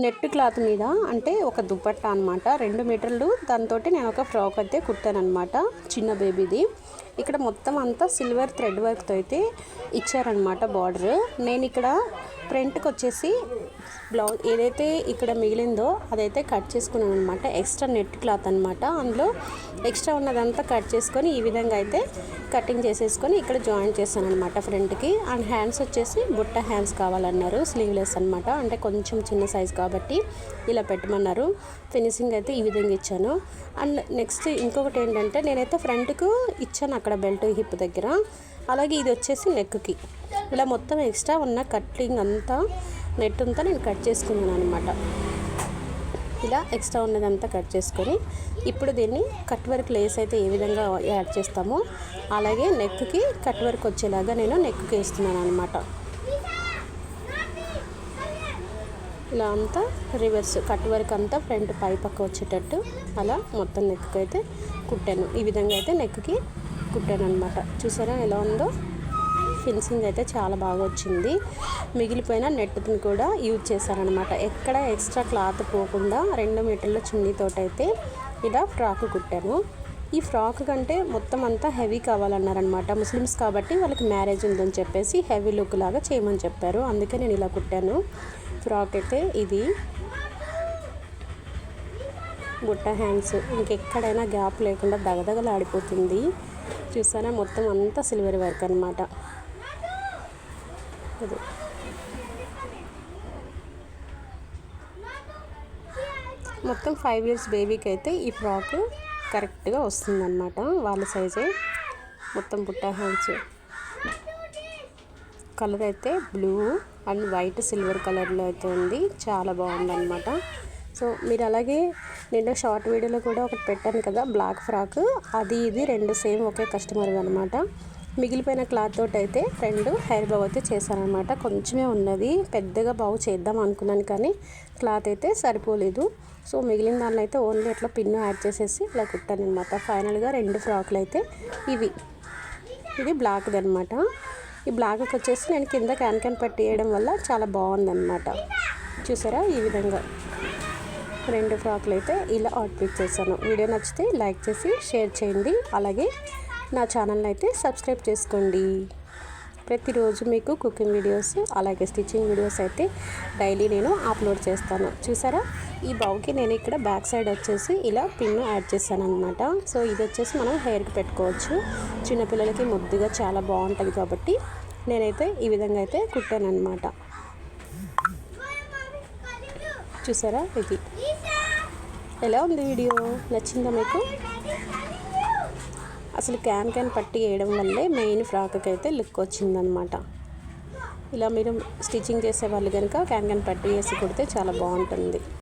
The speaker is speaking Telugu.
నెట్ క్లాత్ మీద అంటే ఒక దుప్పట్ట అనమాట రెండు మీటర్లు దాంతో నేను ఒక ఫ్రాక్ అయితే కుట్టానమాట చిన్న బేబీది. ఇక్కడ మొత్తం అంతా సిల్వర్ థ్రెడ్ వర్క్తో అయితే ఇచ్చారనమాట బార్డర్. నేను ఇక్కడ ఫ్రంట్కి వచ్చేసి బ్లౌజ్ ఏదైతే ఇక్కడ మిగిలిందో అదైతే కట్ చేసుకున్నాను అనమాట ఎక్స్ట్రా నెట్ క్లాత్ అనమాట అందులో ఎక్స్ట్రా ఉన్నదంతా కట్ చేసుకొని ఈ విధంగా అయితే కటింగ్ చేసేసుకొని ఇక్కడ జాయిన్ చేశాను అనమాట ఫ్రంట్కి. అండ్ హ్యాండ్స్ వచ్చేసి బుట్ట హ్యాండ్స్ కావాలన్నారు స్లీవ్లెస్ అనమాట అంటే కొంచెం చిన్న సైజ్ కాబట్టి ఇలా పెట్టమన్నారు. ఫినిషింగ్ అయితే ఈ విధంగా ఇచ్చాను. అండ్ నెక్స్ట్ ఇంకొకటి ఏంటంటే నేనైతే ఫ్రంట్కు ఇచ్చాను అక్కడ బెల్ట్ హిప్ దగ్గర. అలాగే ఇది వచ్చేసి నెక్కి ఇలా మొత్తం ఎక్స్ట్రా ఉన్న కట్టింగ్ అంతా నెట్ అంతా నేను కట్ చేసుకున్నాను అనమాట ఇలా ఎక్స్ట్రా ఉన్నదంతా కట్ చేసుకొని ఇప్పుడు దీన్ని కట్ వర్క్ లేస్ అయితే ఏ విధంగా యాడ్ చేస్తామో అలాగే నెక్కి కట్ వర్క్ వచ్చేలాగా నేను నెక్కి వేస్తున్నాను అనమాట ఇలా అంతా రివర్స్ కట్ వర్క్ అంతా ఫ్రంట్ పై పక్క వచ్చేటట్టు అలా మొత్తం నెక్కు అయితే కుట్టాను. ఈ విధంగా అయితే నెక్కి కుట్టాను అనమాట చూసారా ఎలా ఉందో? ఫినిషింగ్ అయితే చాలా బాగా వచ్చింది. మిగిలిపోయిన నెట్ని కూడా యూజ్ చేశారనమాట ఎక్కడ ఎక్స్ట్రా క్లాత్ పోకుండా రెండు మీటర్ల చున్నీతోటైతే అయితే ఇలా ఫ్రాక్ కుట్టాను ఈ ఫ్రాక్ కంటే మొత్తం అంతా హెవీ కావాలన్నారనమాట ముస్లిమ్స్ కాబట్టి వాళ్ళకి మ్యారేజ్ ఉందని చెప్పేసి హెవీ లుక్ లాగా చేయమని చెప్పారు. అందుకే నేను ఇలా కుట్టాను. ఫ్రాక్ అయితే ఇది. బుట్ట హ్యాండ్స్. ఇంకెక్కడైనా గ్యాప్ లేకుండా దగదగలాడిపోతుంది. చూసారా? మొత్తం అంతా సిల్వర్ వర్క్ అనమాట అది మొత్తం ఫైవ్ ఇయర్స్ బేబీకి అయితే ఈ ఫ్రాక్ కరెక్ట్గా వస్తుందన్నమాట. వాళ్ళ సైజే మొత్తం బుట్ట హ్యాండ్స్. కలర్ అయితే బ్లూ అండ్ వైట్ సిల్వర్ కలర్లో అయితే ఉంది. చాలా బాగుందన్నమాట. సో మీరు అలాగే నేను షార్ట్ వీడియోలో కూడా ఒకటి పెట్టాను కదా బ్లాక్ ఫ్రాక్. అది ఇది రెండు సేమ్ ఒకే కస్టమర్ అనమాట మిగిలిపోయిన క్లాత్ తోటి అయితే రెండు హెయిర్ బౌ అయితే చేశానమాట కొంచెమే ఉన్నది. పెద్దగా బాగు చేద్దాం అనుకున్నాను కానీ క్లాత్ అయితే సరిపోలేదు. సో మిగిలిన దానిలో అయితే ఓన్లీ అట్లా పిన్ను యాడ్ చేసేసి ఇలా కుట్టాను అనమాట ఫైనల్గా రెండు ఫ్రాక్లు అయితే ఇవి. ఇది బ్లాక్ది అనమాట. ఈ బ్లాక్కి వచ్చేసి నేను కింద క్యాన్ క్యాన్ వేయడం వల్ల చాలా బాగుందన్నమాట చూసారా? ఈ విధంగా రెండు ఫ్రాక్లు అయితే ఇలా అవుట్ఫిట్ చేశాను. వీడియో నచ్చితే లైక్ చేసి షేర్ చేయండి. అలాగే నా ఛానల్ని అయితే సబ్స్క్రైబ్ చేసుకోండి. ప్రతిరోజు మీకు కుకింగ్ వీడియోస్ అలాగే స్టిచ్చింగ్ వీడియోస్ అయితే డైలీ నేను అప్లోడ్ చేస్తాను. చూసారా? ఈ బౌకి నేను ఇక్కడ బ్యాక్ సైడ్ వచ్చేసి ఇలా పిన్ యాడ్ చేశాను అనమాట సో ఇది వచ్చేసి మనం హెయిర్కి పెట్టుకోవచ్చు. చిన్నపిల్లలకి ముద్దుగా చాలా బాగుంటుంది కాబట్టి నేనైతే ఈ విధంగా అయితే కుట్టాను అనమాట చూసారా ఇది? ఎలా ఉంది వీడియో? నచ్చిందా మీకు? అసలు క్యాన్ క్యాన్ పట్టి వేయడం వల్లే మెయిన్ ఫ్రాక్కి అయితే లుక్ వచ్చిందనమాట ఇలా మీరు స్టిచ్చింగ్ చేసే వాళ్ళు కనుక క్యాన్ క్యాన్ పట్టి వేసి కుడితే చాలా బాగుంటుంది.